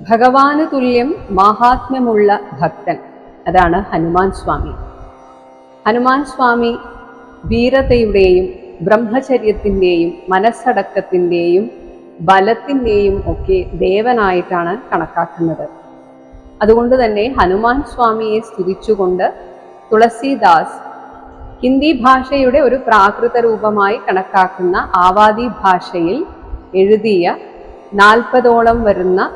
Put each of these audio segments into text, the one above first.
ഭഗവാന് തുല്യം മാഹാത്മ്യമുള്ള ഭക്തൻ. അതാണ് ഹനുമാൻ സ്വാമി. ഹനുമാൻ സ്വാമി വീരതയുടെയും ബ്രഹ്മചര്യത്തിന്റെയും മനസ്സടക്കത്തിന്റെയും ബലത്തിന്റെയും ഒക്കെ ദേവനായിട്ടാണ് കണക്കാക്കുന്നത്. അതുകൊണ്ട് തന്നെ ഹനുമാൻ സ്വാമിയെ സ്തുതിച്ചുകൊണ്ട് തുളസിദാസ് ഹിന്ദി ഭാഷയുടെ ഒരു പ്രാകൃത രൂപമായി കണക്കാക്കുന്ന ആവാദി ഭാഷയിൽ എഴുതിയ നാൽപ്പതോളം വരുന്ന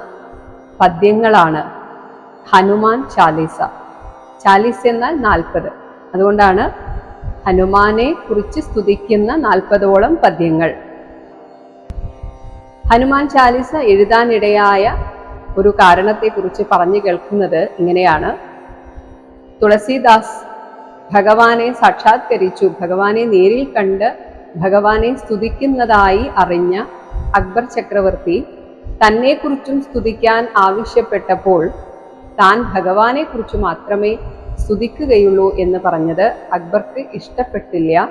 പദ്യങ്ങളാണ്. ഹനുമാൻ ചാലീസ. ചാലീസ എന്നാൽ നാൽപ്പത്. അതുകൊണ്ടാണ് ഹനുമാനെ കുറിച്ച് സ്തുതിക്കുന്ന നാൽപ്പതോളം പദ്യങ്ങൾ. ഹനുമാൻ ചാലീസ എഴുതാനിടയായ ഒരു കാരണത്തെക്കുറിച്ച് പറഞ്ഞു കേൾക്കുന്നത് ഇങ്ങനെയാണ്. തുളസീദാസ് ഭഗവാനെ സാക്ഷാത്കരിച്ചു. ഭഗവാനെ നേരിൽ കണ്ട് ഭഗവാനെ സ്തുതിക്കുന്നതായി അറിഞ്ഞ അക്ബർ ചക്രവർത്തി തന്നെക്കുറിച്ചും സ്തുതിക്കാൻ ആവശ്യപ്പെട്ടപ്പോൾ താൻ ഭഗവാനെക്കുറിച്ച് മാത്രമേ സ്തുതിക്കുകയുള്ളൂ എന്ന് പറഞ്ഞത് അക്ബർക്ക് ഇഷ്ടപ്പെട്ടില്ല.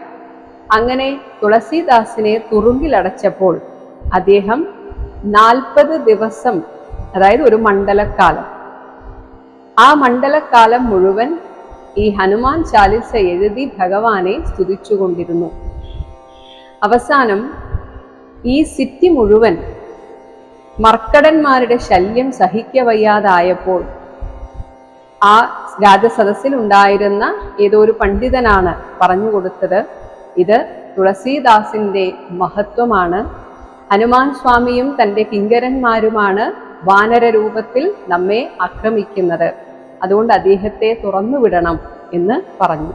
അങ്ങനെ തുളസീദാസിനെ തുറുങ്കിലടച്ചപ്പോൾ അദ്ദേഹം നാൽപ്പത് ദിവസം അതായത് ഒരു മണ്ഡലക്കാലം ആ മണ്ഡലക്കാലം മുഴുവൻ ഈ ഹനുമാൻ ചാലിസ എഴുതി ഭഗവാനെ സ്തുതിച്ചുകൊണ്ടിരുന്നു. അവസാനം ഈ സിറ്റി മുഴുവൻ മർക്കടന്മാരുടെ ശല്യം സഹിക്കവയ്യാതായപ്പോൾ ആ രാജസദസ്സിൽ ഉണ്ടായിരുന്ന ഏതോ ഒരു പണ്ഡിതനാണ് പറഞ്ഞു കൊടുത്തത്. ഇത് തുളസീദാസിന്റെ മഹത്വമാണ്. ഹനുമാൻ സ്വാമിയും തന്റെ കിങ്കരന്മാരുമാണ് വാനര രൂപത്തിൽ നമ്മെ ആക്രമിക്കുന്നത്. അതുകൊണ്ട് അദ്ദേഹത്തെ തുറന്നുവിടണം എന്ന് പറഞ്ഞു.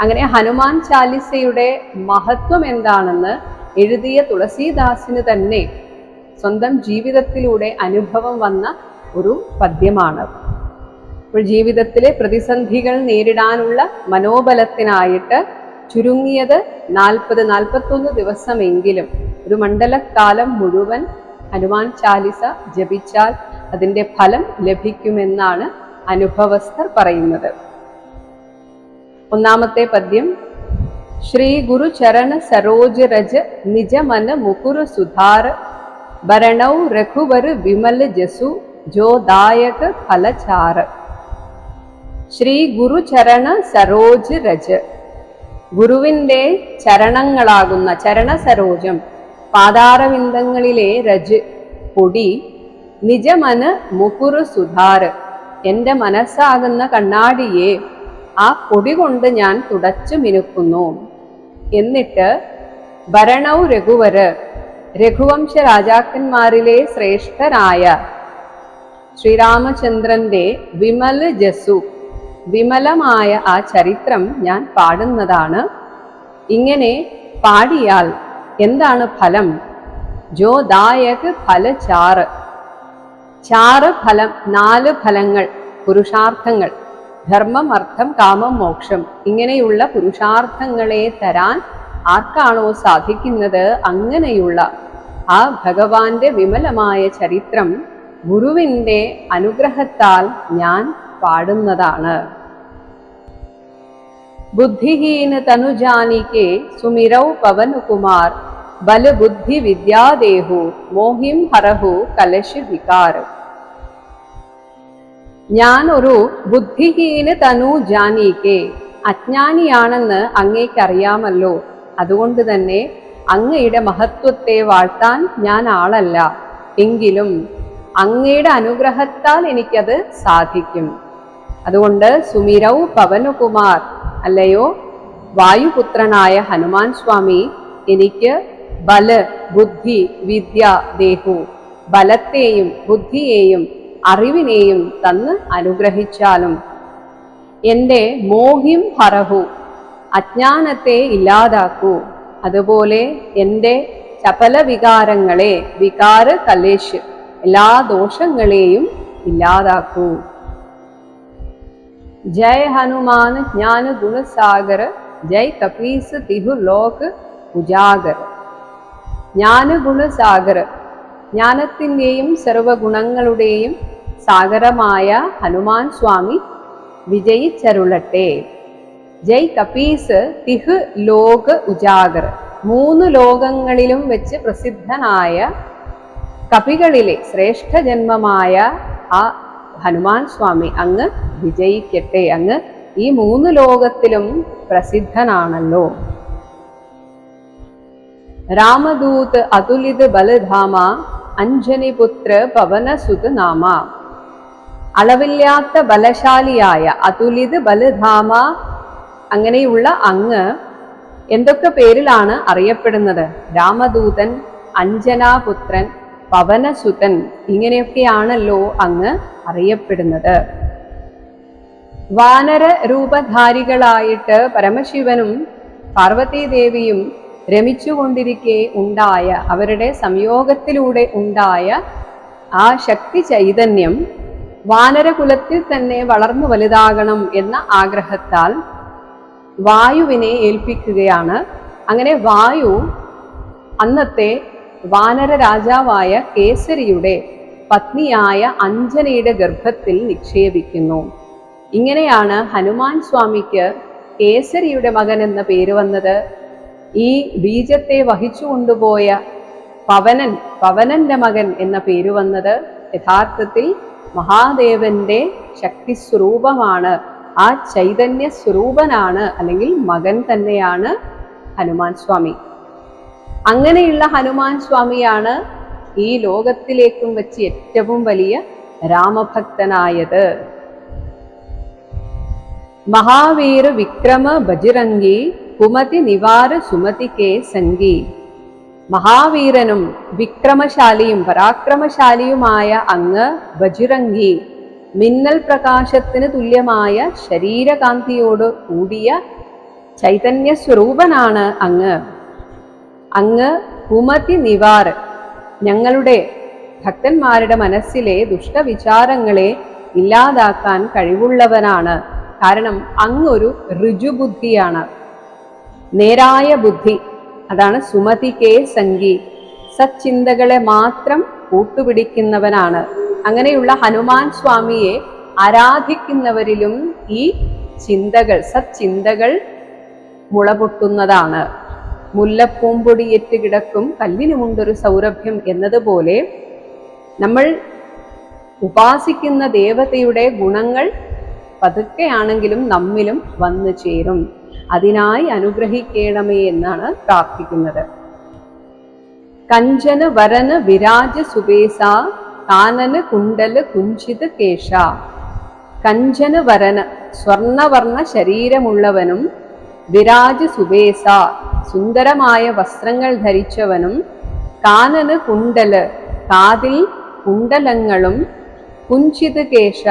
അങ്ങനെ ഹനുമാൻ ചാലിസയുടെ മഹത്വം എന്താണെന്ന് എഴുതിയ തുളസീദാസിന് തന്നെ സ്വന്തം ജീവിതത്തിലൂടെ അനുഭവം വന്ന ഒരു പദ്യമാണ്. അപ്പോൾ ജീവിതത്തിലെ പ്രതിസന്ധികൾ നേരിടാനുള്ള മനോബലത്തിനായിട്ട് ചുരുങ്ങിയത് നാൽപ്പത് നാൽപ്പത്തൊന്ന് ദിവസമെങ്കിലും ഒരു മണ്ഡലക്കാലം മുഴുവൻ ഹനുമാൻ ചാലിസ ജപിച്ചാൽ അതിന്റെ ഫലം ലഭിക്കുമെന്നാണ് അനുഭവസ്ഥർ പറയുന്നത്. ഒന്നാമത്തെ പദ്യം ശ്രീ ഗുരു ചരണ സരോജ രജ നിജമന മുകുരു സുധാര ഭരണൗ രഘുവർ വിമല ജസു ജോദായക ഫലചാര. ശ്രീ ഗുരുചരണ സരോജ് രജ്. ഗുരുവിന്റെ ചരണങ്ങളാകുന്ന ചരണസരോജം പാതാരവിന്ദങ്ങളിലെ രജ്. പൊടി നിജമന് മുകുറു സുധാർ എന്റെ മനസ്സാകുന്ന കണ്ണാടിയെ ആ പൊടി കൊണ്ട് ഞാൻ തുടച്ചു മിനുക്കുന്നു. എന്നിട്ട് ഭരണൗ രഘുവര് രഘുവംശ രാജാക്കന്മാരിലെ ശ്രേഷ്ഠനായ ശ്രീരാമചന്ദ്രന്റെ വിമല ജസു. വിമലമായ ആ ചരിത്രം ഞാൻ പാടുന്നതാണ്. ഇങ്ങനെ പാടിയാൽ എന്താണ് ഫലം? ജോദായക ഫലചാറ് ചാറ് ഫലം നാല് ഫലങ്ങൾ പുരുഷാർത്ഥങ്ങൾ. ധർമ്മം അർത്ഥം കാമം മോക്ഷം. ഇങ്ങനെയുള്ള പുരുഷാർത്ഥങ്ങളെ തരാൻ ആർക്കാണോ സാധിക്കുന്നത് അങ്ങനെയുള്ള ആ ഭഗവാന്റെ വിമലമായ ചരിത്രം ഗുരുവിന്റെ അനുഗ്രഹത്താൽ ഞാൻ പാടുന്നതാണ്. ബുദ്ധിഹീന തനുജാനിക്കെ സുമിരൗ പവനുകുമാർ ബലബുദ്ധി വിദ്യാദേഹു മോഹിം ഹരഹു കലശ വികാർ. ഞാൻ ഒരു ബുദ്ധിഹീന തനു ജാനീക്കെ അജ്ഞാനിയാണെന്ന് അങ്ങേക്കറിയാമല്ലോ. അതുകൊണ്ട് തന്നെ അങ്ങയുടെ മഹത്വത്തെ വാഴ്ത്താൻ ഞാൻ ആളല്ല. എങ്കിലും അങ്ങയുടെ അനുഗ്രഹത്താൽ എനിക്കത് സാധിക്കും. അതുകൊണ്ട് സുമിരൗ പവനകുമാർ അല്ലയോ? വായുപുത്രനായ ഹനുമാൻ സ്വാമി എനിക്ക് ബല ബുദ്ധി വിദ്യ ദേഹു ബലത്തെയും ബുദ്ധിയെയും അറിവിനെയും തന്ന് അനുഗ്രഹിച്ചാലും എന്റെ മോഹിം ഹറഹു അജ്ഞാനത്തെ ഇല്ലാതാക്കൂ. അതുപോലെ എന്റെ ചപല വികാരങ്ങളെ വികാര കലേഷ് എല്ലാ ദോഷങ്ങളെയും ഇല്ലാതാക്കൂ. ജയ ഹനുമാൻ ജ്ഞാന ഗുണസാഗർ ജയ് കപീസ് തിഹു ലോക് ഉജാഗർ. ജ്ഞാനഗുണസാഗർ ജ്ഞാനത്തിന്റെയും സർവഗുണങ്ങളുടെയും സാഗരമായ ഹനുമാൻ സ്വാമി വിജയിച്ചരുളട്ടെ. ജയ് കപീസ് തിഹ് ലോക ഉജാഗർ. മൂന്ന് ലോകങ്ങളിലും വെച്ച് പ്രസിദ്ധനായ കപികളിലെ ശ്രേഷ്ഠ ജന്മമായ ആ ഹനുമാൻ സ്വാമി അങ്ങ് വിജയിക്കട്ടെ അങ്ങ് ഈ മൂന്ന് ലോകത്തിലും പ്രസിദ്ധനാണല്ലോ. രാമദൂത് അതുലിത് ബലധാമ അഞ്ജനിപുത്ര പവനസുത് നാമ. അളവില്ലാത്ത ബലശാലിയായ അതുലിത് ബലധാമ അങ്ങനെയുള്ള അങ്ങ് എന്തൊക്കെ പേരിലാണ് അറിയപ്പെടുന്നത്? രാമദൂതൻ അഞ്ജനാപുത്രൻ പവനസുതൻ ഇങ്ങനെയൊക്കെയാണല്ലോ അങ്ങ് അറിയപ്പെടുന്നത്. വാനര രൂപധാരികളായിട്ട് പരമശിവനും പാർവതീദേവിയും രമിച്ചുകൊണ്ടിരിക്കെ ഉണ്ടായ അവരുടെ സംയോഗത്തിലൂടെ ഉണ്ടായ ആ ശക്തി ചൈതന്യം വാനരകുലത്തിൽ തന്നെ വളർന്നു വലുതാകണം എന്ന ആഗ്രഹത്താൽ വായുവിനെ ഏൽപ്പിക്കുകയാണ്. അങ്ങനെ വായു അന്നത്തെ വാനര രാജാവായ കേസരിയുടെ പത്നിയായ അഞ്ജനയുടെ ഗർഭത്തിൽ നിക്ഷേപിക്കുന്നു. ഇങ്ങനെയാണ് ഹനുമാൻ സ്വാമിക്ക് കേസരിയുടെ മകൻ എന്ന പേര് വന്നത്. ഈ ബീജത്തെ വഹിച്ചു കൊണ്ടുപോയ പവനൻ പവനന്റെ മകൻ എന്ന പേര് വന്നത്. യഥാർത്ഥത്തിൽ മഹാദേവന്റെ ശക്തി സ്വരൂപമാണ് ആ ചൈതന്യ സ്വരൂപനാണ് അല്ലെങ്കിൽ മകൻ തന്നെയാണ് ഹനുമാൻ സ്വാമി. അങ്ങനെയുള്ള ഹനുമാൻ സ്വാമിയാണ് ഈ ലോകത്തിലേക്കും വെച്ച് ഏറ്റവും വലിയ രാമഭക്തനായത്. മഹാവീര വിക്രമ ബജിറങ്കി കുമതി നിവാര സുമതികെ സംഗി മഹാവീരനും വിക്രമശാലിയും പരാക്രമശാലിയുമായ അങ്ങ് ബജിറങ്കി മിന്നൽ പ്രകാശത്തിന് തുല്യമായ ശരീരകാന്തിയോട് കൂടിയ ചൈതന്യ സ്വരൂപനാണ് അങ്ങ്. അങ്ങ് കുമതി നിവാർ. ഞങ്ങളുടെ ഭക്തന്മാരുടെ മനസ്സിലെ ദുഷ്ടവിചാരങ്ങളെ ഇല്ലാതാക്കാൻ കഴിവുള്ളവനാണ്. കാരണം അങ്ങൊരു ഋജുബുദ്ധിയാണ്. നേരായ ബുദ്ധി. അതാണ് സുമതി കെ സംഗി. സച്ചിന്തകളെ മാത്രം കൂട്ടുപിടിക്കുന്നവനാണ്. അങ്ങനെയുള്ള ഹനുമാൻ സ്വാമിയെ ആരാധിക്കുന്നവരിലും ഈ ചിന്തകൾ സച്ചിന്തകൾ മുളപൊട്ടുന്നതാണ്. മുല്ലപ്പൂമ്പൊടിയേറ്റ് കിടക്കും കല്ലിനുമുണ്ടൊരു സൗരഭ്യം എന്നതുപോലെ നമ്മൾ ഉപാസിക്കുന്ന ദേവതയുടെ ഗുണങ്ങൾ പതുക്കെയാണെങ്കിലും നമ്മിലും വന്നു ചേരും. അതിനായി അനുഗ്രഹിക്കണമേ എന്നാണ് പ്രാർത്ഥിക്കുന്നത്. കഞ്ചന വരന വിരാജ സുബേസ കാനന കുണ്ടല കുഞ്ചിത കേശ. കഞ്ചന വരന സ്വർണവർണ ശരീരമുള്ളവനും വിരാജ സുബേസ സുന്ദരമായ വസ്ത്രങ്ങൾ ധരിച്ചവനും കാനന കുണ്ടൽ കാതിൽ കുണ്ടലങ്ങളും കുഞ്ചിത് കേശ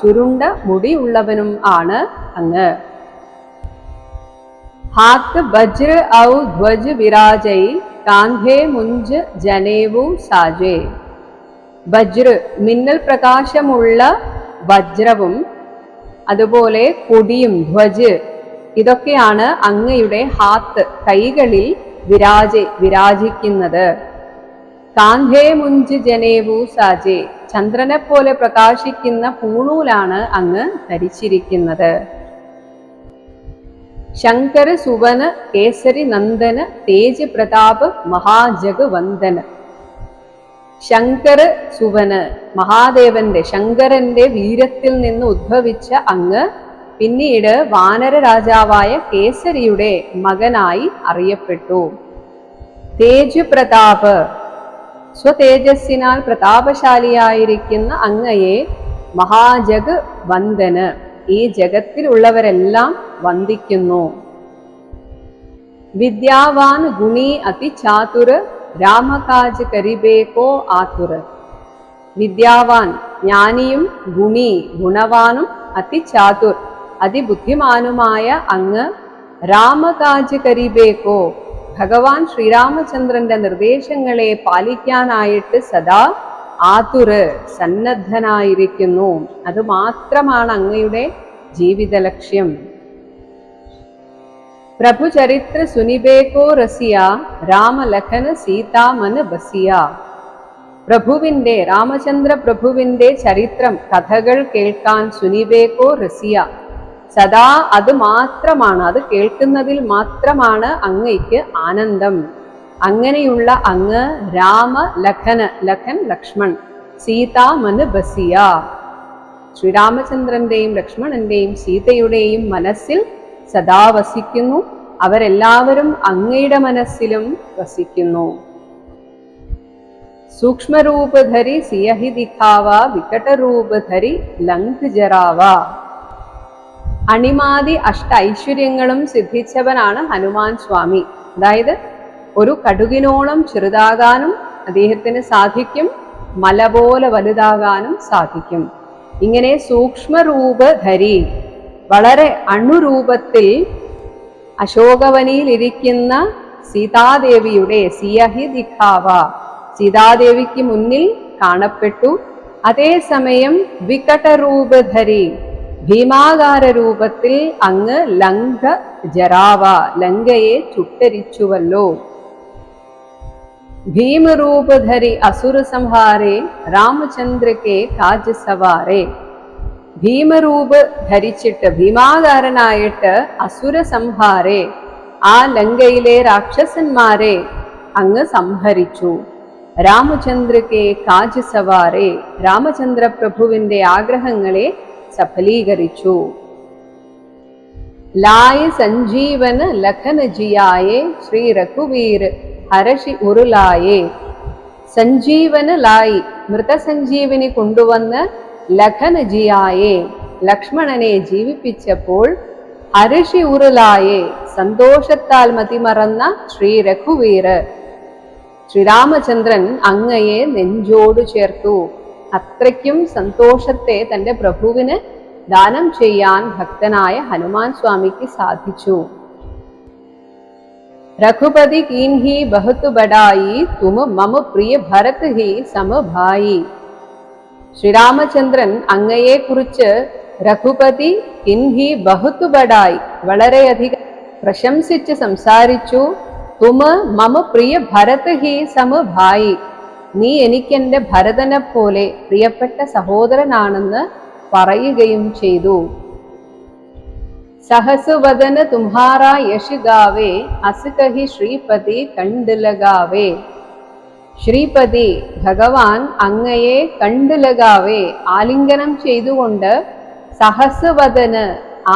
ചുരുണ്ട മുടിയുള്ളവനും ആണ് അങ്ങ്. ഹാത്ത് വജ്ര ഔ ധ്വജ് വിരാജൈ കാന്ധേ മുഞ്ച് ജനേവു സാജേ. വജ്ര മിന്നൽ പ്രകാശമുള്ള വജ്രവും അതുപോലെ കൊടിയും ധ്വജ് ഇതൊക്കെയാണ് അങ്ങയുടെ ഹാത്ത് കൈകളിൽ വിരാജ വിരാജിക്കുന്നത്. കാന്ധേ മുഞ്ച് ജനേവു സാജേ ചന്ദ്രനെ പോലെ പ്രകാശിക്കുന്ന പൂണൂലാണ് അങ്ങ് ധരിച്ചിരിക്കുന്നത്. ശങ്കര സുവന കേസരി നന്ദന തേജ് പ്രതാപ മഹാജഗവന്ദന ശങ്കര സുവന മഹാദേവന്റെ ശങ്കരന്റെ വീരത്തിൽ നിന്ന് ഉദ്ഭവിച്ച അങ്ങ് പിന്നീട് വാനര രാജാവായ കേസരിയുടെ മകനായി അറിയപ്പെട്ടു. തേജ് പ്രതാപ് സ്വതേജസ്സിനാൽ പ്രതാപശാലിയായിരിക്കുന്ന അങ്ങയെ മഹാജഗ് വന്ദന്. ഈ ജഗത്തിലുള്ളവരെല്ലാം വന്ദിക്കുന്നു. വിദ്യാവാൻ ഗുണി അതിചാതുർ രാമകാജ് കരിബേക്കോ ആതുർ. വിദ്യാവാൻ ജ്ഞാനിയും ഗുണി ഗുണവാനും അതിചാതുർ അതിബുദ്ധിമാനുമായ അങ്ങ് രാമകാജ് കരിബേക്കോ ഭഗവാൻ ശ്രീരാമചന്ദ്രന്റെ നിർദ്ദേശങ്ങളെ പാലിക്കാനായിട്ട് സദാ ആതുര് സന്നദ്ധനായിരിക്കുന്നു. അത് മാത്രമാണ് അങ്ങയുടെ ജീവിത ലക്ഷ്യം. പ്രഭുചരിത്ര സുനിബേക്കോ റസിയ രാമലഖന സീതാമന ബസിയ. പ്രഭുവിന്റെ രാമചന്ദ്ര പ്രഭുവിന്റെ ചരിത്രം കഥകൾ കേൾക്കാൻ സുനിബേക്കോ റസിയ. സദാ അത് മാത്രമാണ് അത് കേൾക്കുന്നതിൽ മാത്രമാണ് അങ്ങയ്ക്ക് ആനന്ദം. അങ്ങനെയുള്ള അങ്ങ് രാമ ലഖന ലഖൻ ലക്ഷ്മൺ സീതാമന് ബസിയ. ശ്രീരാമചന്ദ്രന്റെയും ലക്ഷ്മണന്റെയും സീതയുടെയും മനസ്സിൽ സദാ വസിക്കുന്നു. അവരെല്ലാവരും അങ്ങയുടെ മനസ്സിലും വസിക്കുന്നു. സൂക്ഷ്മരൂപധരി സിയഹി ദിഖാവ വികടരൂപധരി ലങ്ക് ജറാവ അണിമാതി അഷ്ട ഐശ്വര്യങ്ങളും സിദ്ധിച്ചവനാണ് ഹനുമാൻ സ്വാമി. അതായത് ഒരു കടുകിനോളം ചെറുതാകാനും അദ്ദേഹത്തിന് സാധിക്കും മല പോലെ വലുതാകാനും സാധിക്കും. ഇങ്ങനെ സൂക്ഷ്മരൂപധരി വളരെ അണുരൂപത്തിൽ അശോകവനിയിൽ ഇരിക്കുന്ന സീതാദേവിയുടെ സിയഹി ദിഖാവ സീതാദേവിക്ക് മുന്നിൽ കാണപ്പെട്ടു. അതേസമയം വികടരൂപധരി ഭീമാകാര രൂപത്തിൽ അങ്ങ് ലങ്ക ജരാവ ലങ്കയെ ചുട്ടരിച്ചുവല്ലോ. ഭീമരൂപധരി അസുര സംഹാരെ രാമചന്ദ്രക്കെ താജ് സവാരെ ഭീമരൂപ് ധരിച്ചിട്ട് ഭീമാകാരനായിട്ട് അസുര സംഹാരെ ആ ലങ്കയിലെ രാക്ഷസന്മാരെ അങ്ങ് സംഹരിച്ചു. രാമചന്ദ്രക്കെ കാജ് സവാരെ രാമചന്ദ്ര പ്രഭുവിന്റെ ആഗ്രഹങ്ങളെ സഫലീകരിച്ചു. ലായ സഞ്ജീവന ലഖന ജിയായേ ശ്രീ രഘുവീർ ഹരഷി ഉരുലായേ സഞ്ജീവന ലായി മൃതസഞ്ജീവിനി കൊണ്ടുവന്ന് ലഖനജിയായേ. ലക്ഷ്മണനെ ജീവിപ്പിച്ചപ്പോൾ ഹരഷി ഉരുലായേ സന്തോഷത്താൽ മതിമറന്ന ശ്രീ രഘുവീര് ശ്രീരാമചന്ദ്രൻ അങ്ങയെ നെഞ്ചോടു ചേർത്തു. അത്രയ്ക്കും സന്തോഷത്തെ തന്റെ പ്രഭുവിന് ദാനം ചെയ്യാൻ ഭക്തനായ ഹനുമാൻ സ്വാമിക്ക് സാധിച്ചു. രഘുപതി കീൻഹി ബഹുതു ബഡായി തുമ മമ പ്രിയ ഭരത് ഹി സമഭായി ശ്രീരാമചന്ദ്രൻ അങ്ങയെക്കുറിച്ച് രഘുപതി കിൻഹി ബഹുതു ബഡായി വളരെയധികം പ്രശംസിച്ച് സംസാരിച്ചു തുമ മമ പ്രിയ ഭരത് ഹി സമഭായി നീ എനിക്കെന്റെ ഭരതനെ പോലെ പ്രിയപ്പെട്ട സഹോദരനാണെന്ന് പറയുകയും ചെയ്തു. സഹസുവദന തുമ്ഹാര യശ് ഗാവേ അസുകഹി ശ്രീപതി കണ്ടുലഗാവേ ശ്രീപതി ഭഗവാൻ അങ്ങയെ കണ്ടുലഗാവേ ആലിംഗനം ചെയ്തുകൊണ്ട് സഹസ്വദന്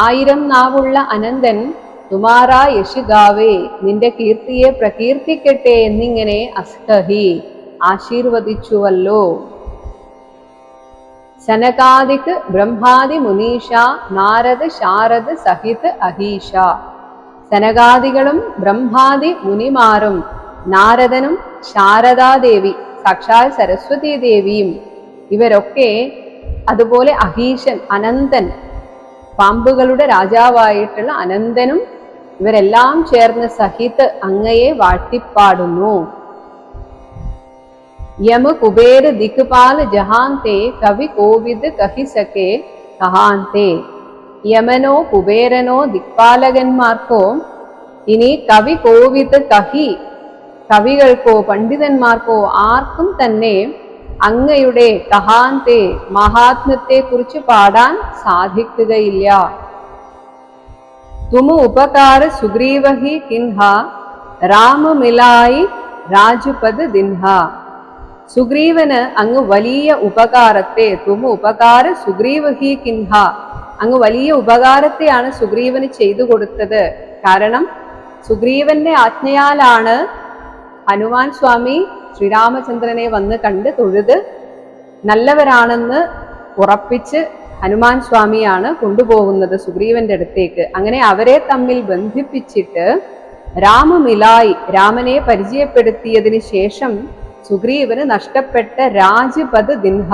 ആയിരം നാവുള്ള അനന്തൻ തുമാറ യശുഗാവേ നിന്റെ കീർത്തിയെ പ്രകീർത്തിക്കട്ടെ എന്നിങ്ങനെ അസ്കഹി ആശീർവദിച്ചുവല്ലോ. സനകാദിക് ബ്രഹ്മാദി മുനീഷ നാരദ ശാരദ സഹിത് അഹീഷ. സനകാദികളും ബ്രഹ്മാദി മുനിമാരും നാരദനും ശാരദാദേവി സാക്ഷാൽ സരസ്വതി ദേവിയും ഇവരൊക്കെ അതുപോലെ അഹീശൻ അനന്തൻ പാമ്പുകളുടെ രാജാവായിട്ടുള്ള അനന്തനും ഇവരെല്ലാം ചേർന്ന് സഹിത് അങ്ങയെ വാഴ്ത്തിപ്പാടുന്നു. യമ കുബേര ദിക്പാൽ ജഹാന്തേ കവി കോവിദ് കഹി സകെ കഹാന്തേ യമനോ കുബേരനോ ദിക്പാലകന്മാർക്കോ ഇനി കവി കോവിദ് കഹി കവികൾക്കോ പണ്ഡിതന്മാർക്കോ ആർക്കും തന്നെ അങ്ങയുടെ കഹാന്തേ മഹാത്മ്യത്തെ കുറിച്ച് പാടാൻ സാധിക്കുകയില്ല തുമ ഉപകാര സുഗ്രീവഹി കിൻഹ രാമമിലായി രാജുപദ് ദിൻഹ സുഗ്രീവന് അങ്ങ് വലിയ ഉപകാരത്തെ തുമ ഉപകാര സുഗ്രീവഹി കിൻഹ. അങ്ങ് വലിയ ഉപകാരത്തെയാണ് സുഗ്രീവന് ചെയ്തു കൊടുത്തത്. കാരണം സുഗ്രീവന്റെ ആജ്ഞയാലാണ് ഹനുമാൻ സ്വാമി ശ്രീരാമചന്ദ്രനെ വന്ന് കണ്ട് തൊഴുത് നല്ലവരാണെന്ന് ഉറപ്പിച്ച് ഹനുമാൻ സ്വാമിയാണ് കൊണ്ടുപോകുന്നത് സുഗ്രീവന്റെ അടുത്തേക്ക്. അങ്ങനെ അവരെ തമ്മിൽ ബന്ധിപ്പിച്ചിട്ട് രാമമിലായി രാമനെ പരിചയപ്പെടുത്തിയതിന് ശേഷം സുഗ്രീവന് നഷ്ടപ്പെട്ട രാജപദ ദിൻഹ.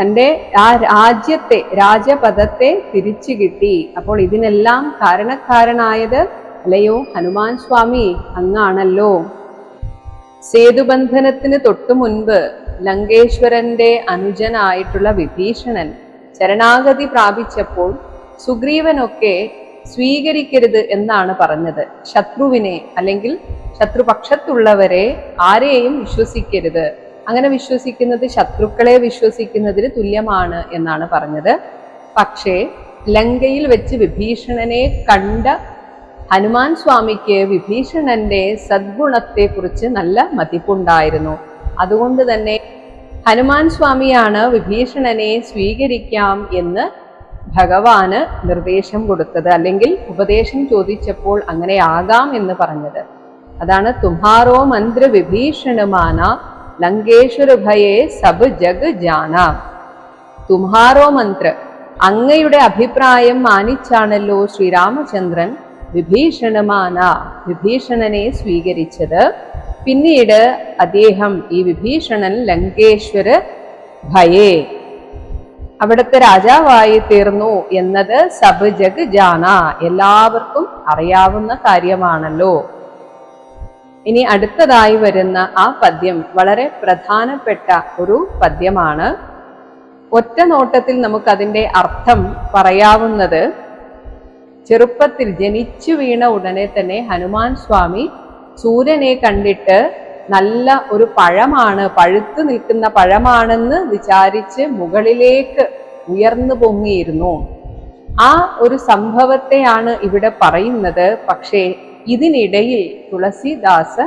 തന്റെ ആ രാജ്യത്തെ രാജപദത്തെ തിരിച്ചു കിട്ടി. അപ്പോൾ ഇതിനെല്ലാം കാരണക്കാരനായത് അല്ലയോ? ഹനുമാൻ സ്വാമി അങ്ങാണല്ലോ. സേതുബന്ധനത്തിന് തൊട്ടു മുൻപ് ലങ്കേശ്വരന്റെ അനുജനായിട്ടുള്ള വിഭീഷണൻ ശരണാഗതി പ്രാപിച്ചപ്പോൾ സുഗ്രീവനൊക്കെ സ്വീകരിക്കരുത് എന്നാണ് പറഞ്ഞത്. ശത്രുവിനെ അല്ലെങ്കിൽ ശത്രുപക്ഷത്തുള്ളവരെ ആരെയും വിശ്വസിക്കരുത്. അങ്ങനെ വിശ്വസിക്കുന്നത് ശത്രുക്കളെ വിശ്വസിക്കുന്നതിന് തുല്യമാണ് എന്നാണ് പറഞ്ഞത്. പക്ഷേ ലങ്കയിൽ വെച്ച് വിഭീഷണനെ കണ്ട ഹനുമാൻ സ്വാമിക്ക് വിഭീഷണന്റെ സദ്ഗുണത്തെക്കുറിച്ച് നല്ല മതിപ്പുണ്ടായിരുന്നു. അതുകൊണ്ട് തന്നെ ഹനുമാൻ സ്വാമിയാണ് വിഭീഷണനെ സ്വീകരിക്കാം എന്ന് ഭഗവാന് നിർദ്ദേശം കൊടുത്തത് അല്ലെങ്കിൽ ഉപദേശം ചോദിച്ചപ്പോൾ അങ്ങനെ ആകാം എന്ന് പറഞ്ഞത്. അതാണ് തുമാറോ മന്ത്ര വിഭീഷണമാന ലങ്കേശ്വര ഭയേ സബ് ജഗ് ജാന. തുമാറോ മന്ത്ര അങ്ങയുടെ അഭിപ്രായം മാനിച്ചാണല്ലോ ശ്രീരാമചന്ദ്രൻ വിഭീഷണമാന വിഭീഷണനെ സ്വീകരിച്ചത്. പിന്നീട് അദ്ദേഹം ഈ വിഭീഷണൻ ലങ്കേശ്വര ഭയേ അവിടുത്തെ രാജാവായി തീർന്നു എന്നത് സബ് ജഗ് ജാന. എല്ലാവർക്കും അറിയാവുന്ന കാര്യമാണല്ലോ. ഇനി അടുത്തതായി വരുന്ന ആ പദ്യം വളരെ പ്രധാനപ്പെട്ട ഒരു പദ്യമാണ്. ഒറ്റ നോട്ടത്തിൽ നമുക്കതിന്റെ അർത്ഥം പറയാവുന്നത് ചെറുപ്പത്തിൽ ജനിച്ചു വീണ ഉടനെ തന്നെ ഹനുമാൻ സ്വാമി സൂര്യനെ കണ്ടിട്ട് നല്ല ഒരു പഴമാണ് പഴുത്ത് നിൽക്കുന്ന പഴമാണെന്ന് വിചാരിച്ച് മുകളിലേക്ക് ഉയർന്നു പൊങ്ങിയിരുന്നു. ആ ഒരു സംഭവത്തെയാണ് ഇവിടെ പറയുന്നത്. പക്ഷേ ഇതിനിടയിൽ തുളസിദാസ്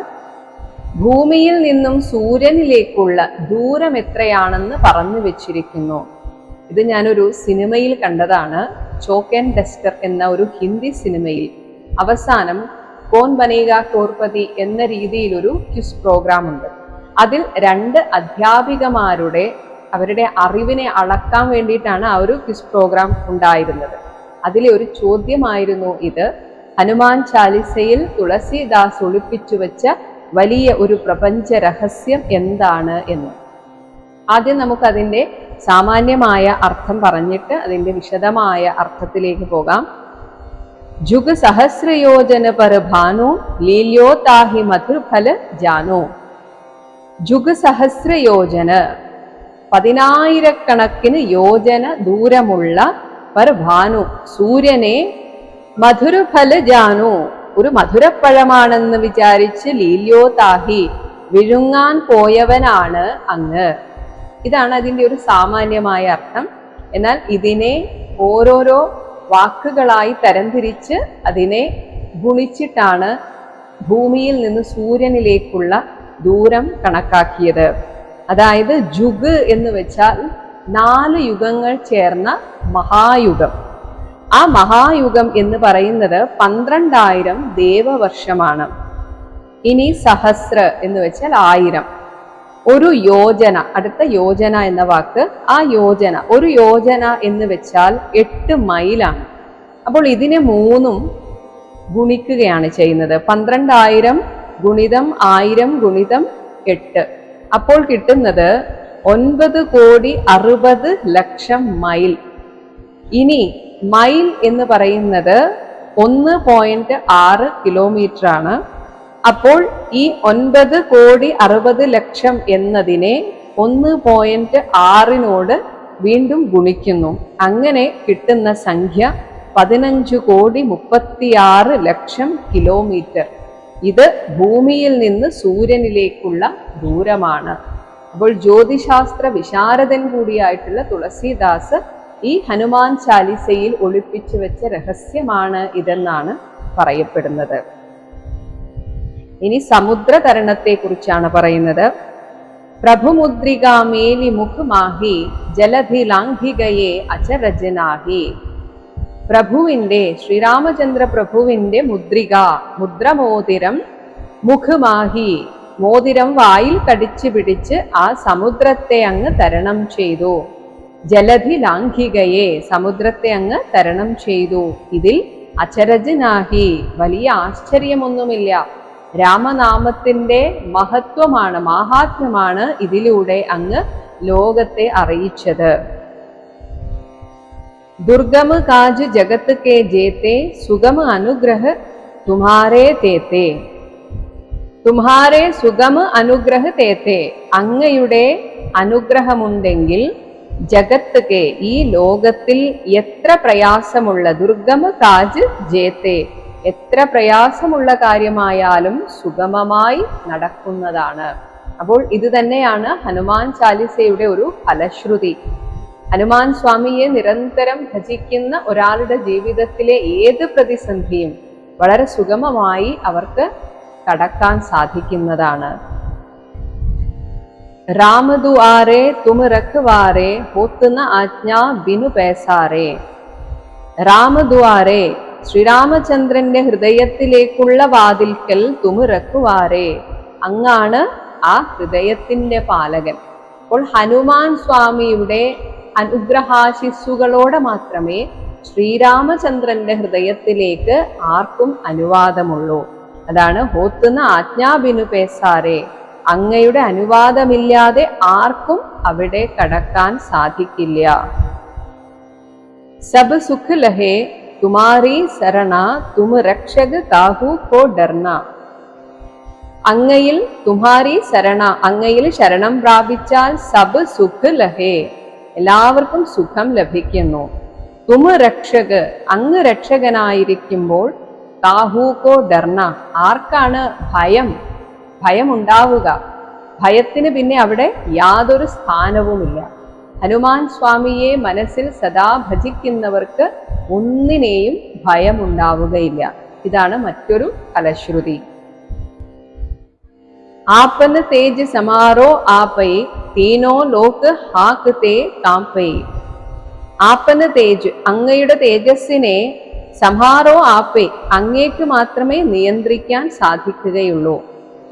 ഭൂമിയിൽ നിന്നും സൂര്യനിലേക്കുള്ള ദൂരം എത്രയാണെന്ന് പറഞ്ഞു വെച്ചിരിക്കുന്നു. ഇത് ഞാനൊരു സിനിമയിൽ കണ്ടതാണ്. ചോക്ക് ആൻഡ് ഡസ്റ്റർ എന്ന ഒരു ഹിന്ദി സിനിമയിൽ. അവസാനം കോൻ ബനേഗ കോർപതി എന്ന രീതിയിലൊരു ക്വിസ് പ്രോഗ്രാം ഉണ്ട് അതിൽ രണ്ട് അധ്യാപികമാരുടെ അവരുടെ അറിവിനെ അളക്കാൻ വേണ്ടിയിട്ടാണ് ആ ഒരു ക്വിസ് പ്രോഗ്രാം ഉണ്ടായിരുന്നത്. അതിലെ ഒരു ചോദ്യമായിരുന്നു ഇത്. ഹനുമാൻ ചാലിസയിൽ തുളസിദാസ് ഒളിപ്പിച്ചു വെച്ച വലിയ ഒരു പ്രപഞ്ച രഹസ്യം എന്താണ് എന്ന്. ആദ്യം നമുക്കതിന്റെ സാമാന്യമായ അർത്ഥം പറഞ്ഞിട്ട് അതിന്റെ വിശദമായ അർത്ഥത്തിലേക്ക് പോകാം. ജുഗ് സഹസ്രയോജന പര ഭാനു ലീല്യോ താഹി മധുർഫല ജാനോ ജുഗ് സഹസ്രയോജന പതിനായിരക്കണക്കിന് യോജന ദൂരമുള്ള പർ ഭാനു സൂര്യനെ മധുരഫല ജാനു ഒരു മധുരപ്പഴമാണെന്ന് വിചാരിച്ച് ലീല്യോ താഹി വിഴുങ്ങാൻ പോയവനാണ് അങ്ങ്. ഇതാണ് അതിന്റെ ഒരു സാമാന്യമായ അർത്ഥം. എന്നാൽ ഇതിനെ ഓരോരോ വാക്കുകളായി തരംതിരിച്ച് അതിനെ ഗുണിച്ചിട്ടാണ് ഭൂമിയിൽ നിന്ന് സൂര്യനിലേക്കുള്ള ദൂരം കണക്കാക്കിയത്. അതായത് ജുഗ് എന്ന് വെച്ചാൽ നാല് യുഗങ്ങൾ ചേർന്ന മഹായുഗം. ആ മഹായുഗം എന്ന് പറയുന്നത് പന്ത്രണ്ടായിരം ദേവവർഷമാണ് ഇനി സഹസ്ര എന്ന് വെച്ചാൽ ആയിരം. ഒരു യോജന അടുത്ത യോജന എന്ന വാക്ക് ആ യോജന ഒരു യോജന എന്ന് വെച്ചാൽ എട്ട് മൈലാണ്. അപ്പോൾ ഇതിനെ മൂന്നും ഗുണിക്കുകയാണ് ചെയ്യുന്നത്. പന്ത്രണ്ടായിരം ഗുണിതം ആയിരം ഗുണിതം എട്ട്. അപ്പോൾ കിട്ടുന്നത് ഒൻപത് കോടി അറുപത് ലക്ഷം മൈൽ. ഇനി മൈൽ എന്ന് പറയുന്നത് ഒന്ന് പോയിന്റ് ആറ് കിലോമീറ്റർ ആണ് അപ്പോൾ ഈ ഒൻപത് കോടി അറുപത് ലക്ഷം എന്നതിനെ ഒന്ന് പോയിന്റ് ആറിനോട് വീണ്ടും ഗുണിക്കുന്നു. അങ്ങനെ കിട്ടുന്ന സംഖ്യ പതിനഞ്ച് കോടി മുപ്പത്തിയാറ് ലക്ഷം കിലോമീറ്റർ ഇത് ഭൂമിയിൽ നിന്ന് സൂര്യനിലേക്കുള്ള ദൂരമാണ്. അപ്പോൾ ജ്യോതിശാസ്ത്ര വിശാരദൻ കൂടിയായിട്ടുള്ള തുളസീദാസ് ഈ ഹനുമാൻ ചാലിസയിൽ ഒളിപ്പിച്ചു വെച്ച രഹസ്യമാണ് ഇതെന്നാണ് പറയപ്പെടുന്നത്. ഇനി സമുദ്രതരണത്തെ കുറിച്ചാണ് പറയുന്നത് പ്രഭുമുദ്രികാമേലി മുഖമാഹി ജലധിലാംഘികയെ അചരജനാഹി. പ്രഭുവിന്റെ ശ്രീരാമചന്ദ്ര പ്രഭുവിന്റെ മുദ്രിക മുദ്രമോതിരം മുഖമാഹി മോതിരം വായിൽ കടിച്ചു പിടിച്ച് ആ സമുദ്രത്തെ അങ്ങ് തരണം ചെയ്തു. ജലധി ലാംഘികയെ സമുദ്രത്തെ അങ്ങ് തരണം ചെയ്തു. ഇതിൽ അചരജനാഹി വലിയ ആശ്ചര്യമൊന്നുമില്ല. രാമനാമത്തിന്റെ മഹത്വമാണ് മാഹാത്മ്യമാണ് ഇതിലൂടെ അങ്ങ് ലോകത്തെ അറിയിച്ചത്. ദുർഗമ കാജ് ജഗത്ത് കെ ജേത്തെ സുഗമ അനുഗ്രഹ തുമാരേ തേത്തെ. തുമാരെ സുഗമ അനുഗ്രഹ തേത്തെ. അങ്ങയുടെ അനുഗ്രഹമുണ്ടെങ്കിൽ ജഗത്ത് കെ ഈ ലോകത്തിൽ എത്ര പ്രയാസമുള്ള ദുർഗമ കാജ് ജേത്തെ. എത്ര പ്രയാസമുള്ള കാര്യമായാലും സുഗമമായി നടക്കുന്നതാണ്. അപ്പോൾ ഇത് തന്നെയാണ് ഹനുമാൻ ചാലിസയുടെ ഒരു ഫലശ്രുതി. ഹനുമാൻ സ്വാമിയെ നിരന്തരം ഭജിക്കുന്ന ഒരാളുടെ ജീവിതത്തിലെ ഏത് പ്രതിസന്ധിയും വളരെ സുഗമമായി അവർക്ക് കടക്കാൻ സാധിക്കുന്നതാണ്. രാമദുആരെ തും രഖ്വാരെ ഹോത്തുന്ന ആജ്ഞ ബിനു പേസാരെ. രാമദുആരെ ശ്രീരാമചന്ദ്രന്റെ ഹൃദയത്തിലേക്കുള്ള വാതിൽക്കൽ തുമിറക്കുവാരേ അങ്ങാണ് ആ ഹൃദയത്തിന്റെ പാലകൻ. അപ്പോൾ ഹനുമാൻ സ്വാമിയുടെ അനുഗ്രഹാശിസ്സുകളോടെ മാത്രമേ ശ്രീരാമചന്ദ്രന്റെ ഹൃദയത്തിലേക്ക് ആർക്കും അനുവാദമുള്ളൂ. അതാണ് ഹോത്തുന്ന ആജ്ഞാബിനു പേസാരെ അങ്ങയുടെ അനുവാദമില്ലാതെ ആർക്കും അവിടെ കടക്കാൻ സാധിക്കില്ല. സബ് സുഖ് ലഹേ തുമാരി സരണ തും രക്ഷക് കാഹു കോ ഡർണ. അങ്ങയിൽ തുമാരി ശരണ അങ്ങയിൽ ശരണം പ്രാപിച്ചാൽ സബ് സുഖ് ലഹേ. എല്ലാവർക്കും സുഖം ലഭിക്കുന്നു. തും രക്ഷക് അങ്ങ് രക്ഷകനായിരിക്കുമ്പോൾ കാഹൂക്കോ ഡർണ. ആർക്കാണ് ഭയം? ഭയമുണ്ടാവുക. ഭയത്തിന് പിന്നെ അവിടെ യാതൊരു സ്ഥാനവുമില്ല. ഹനുമാൻ സ്വാമിയെ മനസ്സിൽ സദാ ഭജിക്കുന്നവർക്ക് ഒന്നിനെയും ഭയമുണ്ടാവുകയില്ല. ഇതാണ് മറ്റൊരു ഫലശ്രുതി ആപ്പന് തേജ് സമാരോ ആപ്പയെ തീനോ ലോക്ക് ഹാക്ക് തേ കാപ്പയെ ആപ്പന് തേജ് അങ്ങയുടെ തേജസ്സിനെ സമാരോ ആപ്പേ അങ്ങേക്ക് മാത്രമേ നിയന്ത്രിക്കാൻ സാധിക്കുകയുള്ളൂ.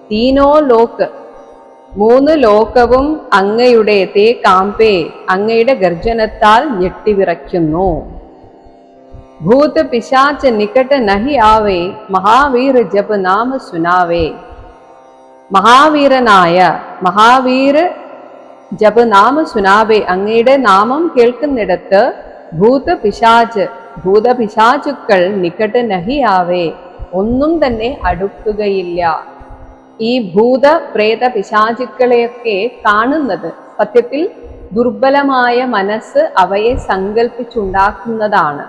തീനോ ലോക്ക് മൂന്ന് ലോകവും അങ്ങയുടെ തേ കാമ്പേ അങ്ങയുടെ ഗർജനത്താൽ ഞെട്ടിവിറയ്ക്കുന്നു ഭൂത പിശാച്ച് നിക്കട്ട് നഹി ആവേ മഹാവീർ ജപ് നാമ സുനാവേ. മഹാവീരനായ മഹാവീർ ജപ് നാമ സുനാവേ അങ്ങയുടെ നാമം കേൾക്കുന്നിടത്ത് ഭൂത പിശാച്ച് ഭൂതപിശാചുക്കൾ നിക്കട്ട് നഹിയാവേ ഒന്നും തന്നെ അടുക്കുകയില്ല. ഈ ഭൂത പ്രേത പിശാചുക്കളെയൊക്കെ കാണുന്നത് സത്യത്തിൽ ദുർബലമായ മനസ്സ് അവയെ സങ്കല്പിച്ചുണ്ടാക്കുന്നതാണ്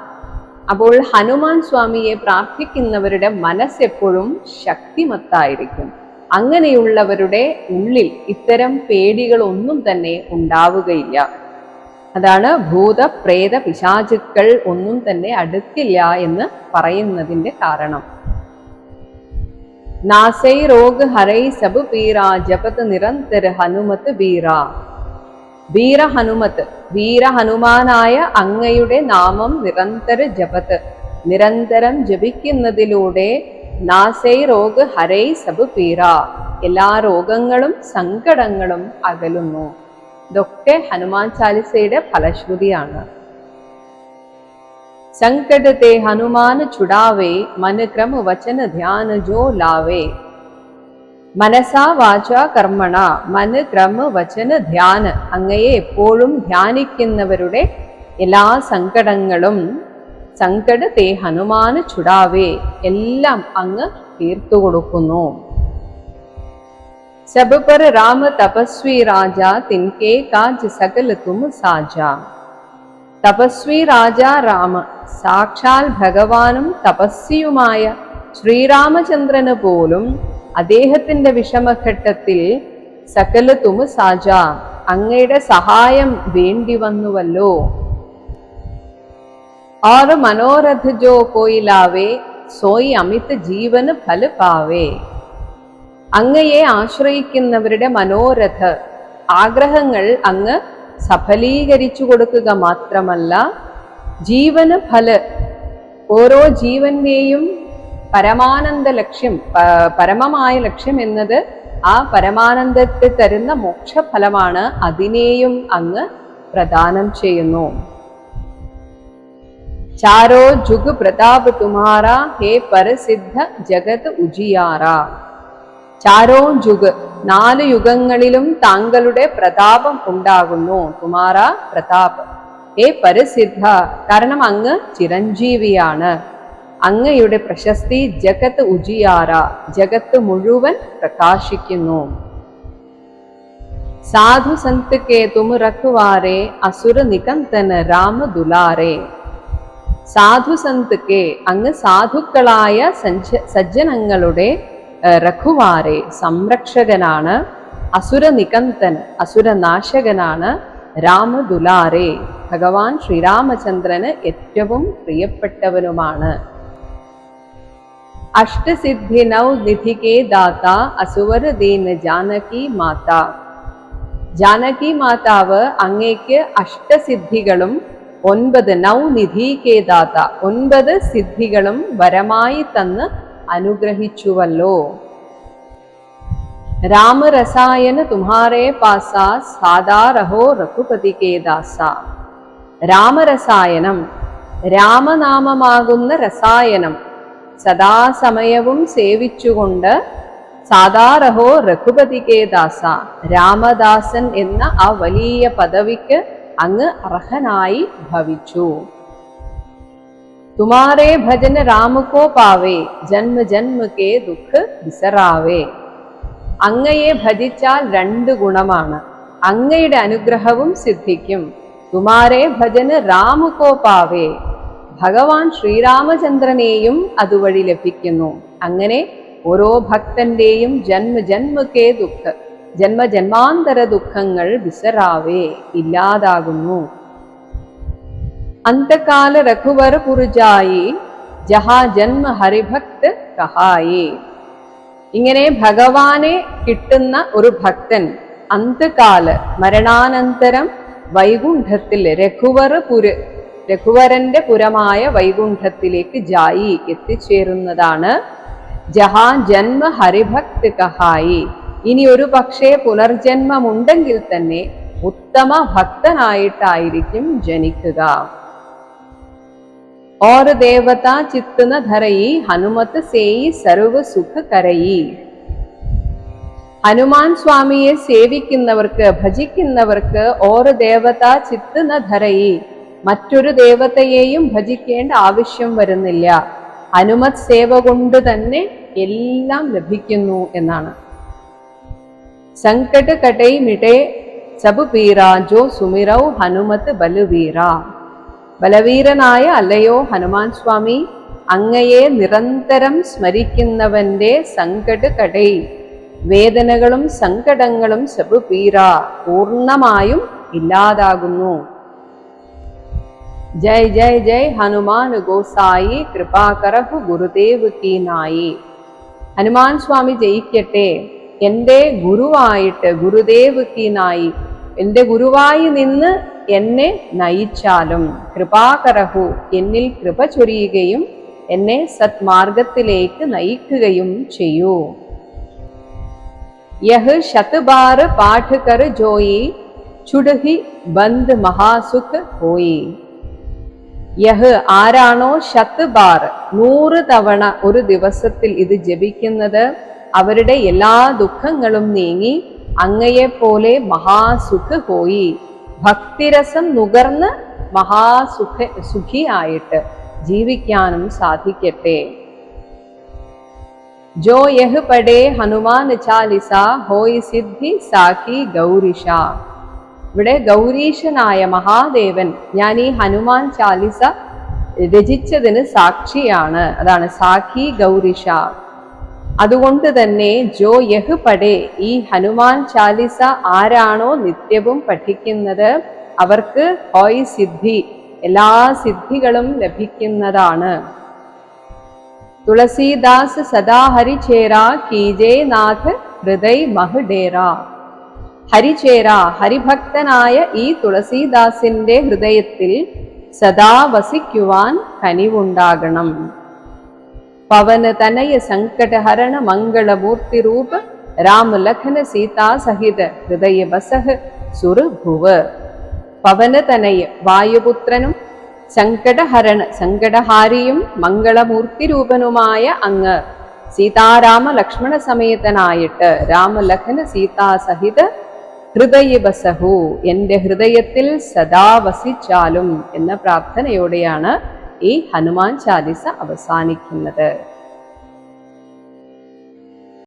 അപ്പോൾ ഹനുമാൻ സ്വാമിയെ പ്രാർത്ഥിക്കുന്നവരുടെ മനസ്സ് എപ്പോഴും ശക്തിമത്തായിരിക്കും. അങ്ങനെയുള്ളവരുടെ ഉള്ളിൽ ഇത്തരം പേടികളൊന്നും തന്നെ ഉണ്ടാവുകയില്ല. അതാണ് ഭൂത പ്രേത പിശാചുക്കൾ ഒന്നും തന്നെ അടുക്കില്ല എന്ന് പറയുന്നതിന്റെ കാരണം. നാസൈ രോഗ ഹരൈ സബ് പീരാ ജപത് നിരന്തര ഹനുമത് വീര. വീര ഹനുമത് വീര ഹനുമാനായ അങ്ങയുടെ നാമം നിരന്തര ജപത്. നിരന്തരം ജപിക്കുന്നതിലൂടെ നാസൈ രോഗ് ഹരൈ സബ് പീര. എല്ലാ രോഗങ്ങളും സങ്കടങ്ങളും അകലുന്നു. ഇതൊക്കെ ഹനുമാൻ ചാലിസയുടെ ഫലശ്രുതിയാണ്. સંકટ તે હનુમાન છુડાવે મન ક્રમ વચન ધ્યાન જો લાવે മനസാ വാച കർമ്മണ മന ക്രമ വചന ധ്യാന അങ്ങയെ എപ്പോഴും ധ്യാനിക്കുന്നവരുടെ എല്ലാ സങ്കടങ്ങളും സങ്കടത്തെ ഹനുമാന് ചുടാവേ എല്ലാം അങ്ങ് തീർത്തു കൊടുക്കുന്നു. സബപർ രാമ തപസ്വി രാജ തിൻകേ കാജ് സകല തും സാജ. തപസ്വി രാജ രാമ സാക്ഷാൽ ഭഗവാനും തപസ്വിയുമായ ശ്രീരാമചന്ദ്രന് പോലും അദ്ദേഹത്തിന്റെ വിഷമഘട്ടത്തിൽ സകല തുമ സാജ അങ്ങയുടെ സഹായം വേണ്ടി വന്നുവല്ലോ और मनोरथ जो कोई लावे സോയി അമിത് ജീവന് ഫല പാവേ അങ്ങയെ ആശ്രയിക്കുന്നവരുടെ മനോരഥ ആഗ്രഹങ്ങൾ അങ്ങ് സഫലീകരിച്ചു കൊടുക്കുക മാത്രമല്ല ജീവന് ഫല. ഓരോ ജീവന്റെയും പരമാനന്ദ ലക്ഷ്യം പരമമായ ലക്ഷ്യം എന്നത് ആ പരമാനന്ദത്തെ തരുന്ന മോക്ഷഫലമാണ് അതിനെയും അങ്ങ് പ്രദാനം ചെയ്യുന്നു. ചാരോ ജുഗ് പ്രതാപ് തുമാര ഹേ പരസിദ്ധ ജഗത് ഉജിയാറ ചാരോ ജുഗ് നാല് യുഗങ്ങളിലും താങ്കളുടെ പ്രതാപം ഉണ്ടാകുന്നു. കുമാര പ്രതാപ്. ഹേ പരസിദ്ധ കാരണം അങ്ങ് ചിരഞ്ജീവിയാണ്. അങ്ങയുടെ പ്രശസ്തി ജഗത്ത് ഉജിയാറ ജഗത്ത് മുഴുവൻ പ്രകാശിക്കുന്നു. സാധു സന്ത് കെ തും റഖ്വാരെ അസുര നികന്തന രാമ ദുലാരേ സാധു സന്ത് കെ അങ്ങ് സാധുക്കളായ സജ്ജനങ്ങളുടെ രഘുവാരെ സംരക്ഷകനാണ്. അസുര നികന്തൻ അസുരനാശകനാണ് രാമദുലാരെ. ഭഗവാൻ ശ്രീരാമചന്ദ്രന് ഏറ്റവും പ്രിയപ്പെട്ടവനുമാണ്. അഷ്ടസിദ്ധിനൗ നിധികേ ദാത്ത അസുവര ദീന ജാനകി മാത. ജാനകി മാതാവ് അങ്ങേക്ക് അഷ്ടസിദ്ധികളും ഒൻപത് നൗ നിധികേ ദാത ഒൻപത് സിദ്ധികളും വരമായി തന്ന് അനുഗ്രഹിച്ചുവല്ലോ. രാമരസായന തുമാരേ പാസാ സാദാ രഹോ രഘുപതികേദാസ ദാസ. രാമരസായനം രാമനാമമാകുന്ന രസായനം സദാസമയവും സേവിച്ചുകൊണ്ട് സാധാരഹോ രഘുപതി കേ ദാസ രാമദാസൻ എന്ന ആ വലിയ പദവിക്ക് അങ്ങ് അർഹനായി ഭവിച്ചു. തുമാരേ ഭജന രാമുക്കോ പാവേ ജന്മ ജന്മ കേ ദുഃഖ വിസറാവേ. അങ്ങയെ ഭജിച്ചാൽ രണ്ട് ഗുണമാണ്. അങ്ങയുടെ അനുഗ്രഹവും സിദ്ധിക്കും. തുമാരെ ഭജന് രാമുക്കോ പാവേ ഭഗവാൻ ശ്രീരാമചന്ദ്രനെയും അതുവഴി ലഭിക്കുന്നു. അങ്ങനെ ഓരോ ഭക്തന്റെയും ജന്മ ജന്മക്കേ ദുഃഖ ജന്മ ജന്മാന്തര ദുഃഖങ്ങൾ വിസറാവേ ഇല്ലാതാകുന്നു. അന്തകാല രഘുവർ പുരുജായി ജഹാ ജന്മ ഹരിഭക്ത് കഹായേ. ഇങ്ങനെ ഭഗവാനെ കിട്ടുന്ന ഒരു ഭക്തൻ അന്തകാല മരണാനന്തരം വൈകുണ്ഠത്തിൽ രഘുവർ പുര രഘുവരന്റെ പുരമായ വൈകുണ്ഠത്തിലേക്ക് ജായി എത്തിച്ചേരുന്നതാണ്. ജഹാ ജന്മ ഹരിഭക്ത് കഹായി. ഇനി ഒരു പക്ഷേ പുനർജന്മമുണ്ടെങ്കിൽ തന്നെ ഉത്തമ ഭക്തനായിട്ടായിരിക്കും ജനിക്കുക. ഓർ ദേവത ചിത്തുന്ന ധരയി ഹനുമത് സേയി സർവ സുഖ കരയി. ഹനുമാൻ സ്വാമിയെ സേവിക്കുന്നവർക്ക് ഭജിക്കുന്നവർക്ക് ഓറ് ദേവത ചിത്ത് ന ധരയി മറ്റൊരു ദേവതയെയും ഭജിക്കേണ്ട ആവശ്യം വരുന്നില്ല. ഹനുമത് സേവ കൊണ്ട് തന്നെ എല്ലാം ലഭിക്കുന്നു എന്നാണ്. സങ്കട കടൈ മിടേ സബ് പീര ജോ സുമിറൗ ഹനുമത് ബലുവീറ ബലവീരനായ അല്ലയോ ഹനുമാൻ സ്വാമി അങ്ങയെ നിരന്തരം സ്മരിക്കുന്നവന്റെ സങ്കട കടൈ. വേദനകളും സങ്കടങ്ങളും സബ് പീര പൂർണമായും ഇല്ലാതാകുന്നു. ജയ് ജയ് ജയ് ഹനുമാൻ ഗോസായി കൃപാകരഹു ഗുരുദേവ് കീ നായി. ഹനുമാൻ സ്വാമി ജയിക്കട്ടെ. എന്റെ ഗുരുവായിട്ട് ഗുരുദേവ് കീ നായി. എന്റെ ഗുരുവായി നിന്ന് എന്നെ നയിച്ചാലും കൃപാകരഹു എന്നിൽ കൃപ ചൊരിയുകയും എന്നെ സത്മാർഗത്തിലേക്ക് നയിക്കുകയും ചെയ്യൂ. യഹ് शतबार पाठ कर जोई ചുടഹി ബന്ദ് മഹാസുഖ് होई യഹ് ആരാണോ ശത്ത് ബാർ നൂറ് തവണ ഒരു ദിവസത്തിൽ ഇത് ജപിക്കുന്നത് അവരുടെ എല്ലാ ദുഃഖങ്ങളും നീങ്ങി അങ്ങയെ പോലെ മഹാസുഖ പോയി ഭക്തിരസം നുകർന്ന് മഹാസുഖ സുഖിയായിട്ട് ജീവിക്കാനും സാധിക്കട്ടെ. ജോ യഹ് പടേ ഹനുമാൻ ചാലിസ ഹോയ് സിദ്ധി സാഖി ഗൗരിഷ. ഇവിടെ ഗൗരീശനായ മഹാദേവൻ ഞാൻ ഈ ഹനുമാൻ ചാലിസ രചിച്ചതിന് സാക്ഷിയാണ്. അതാണ് സാഖി ഗൗരിഷ. അതുകൊണ്ട് തന്നെ ജോ യഹ് പടേ ഈ ഹനുമാൻ ചാലിസ ആരാണോ നിത്യവും പഠിക്കുന്നത് അവർക്ക് ഹോയ് സിദ്ധി എല്ലാ സിദ്ധികളും ലഭിക്കുന്നതാണ്. തുളസീദാസ് സദാ ഹരിചേര കീജേ നാഥ് ഹൃദയ് മഹ്ഡേര ഹരിചേര ഹരിഭക്തനായ ഈ തുളസീദാസിന്റെ ഹൃദയത്തിൽ സദാ വസിക്കുവാൻ കനിവുണ്ടാകണം പവന തനയ സങ്കടഹരണ മംഗളമൂർത്തി രൂപ രാമ ലഖന സീതാ സഹിത ഹൃദയ വസഹ സുരഭുവ പവന തനയ വായുപുത്രനും സങ്കടഹരണ സങ്കടഹാരിയും മംഗളമൂർത്തി രൂപനുമായ അങ്ങ്. സീതാരാമ ലക്ഷ്മണ സമേതനായിട്ട് രാമലഖന സീതാ സഹിത ഹൃദയബസഹു എന്റെ ഹൃദയത്തിൽ സദാ വസിച്ചാലും എന്ന പ്രാർത്ഥനയോടെയാണ് ഈ ഹനുമാൻ ചാലിസ അവസാനിക്കുന്നത്.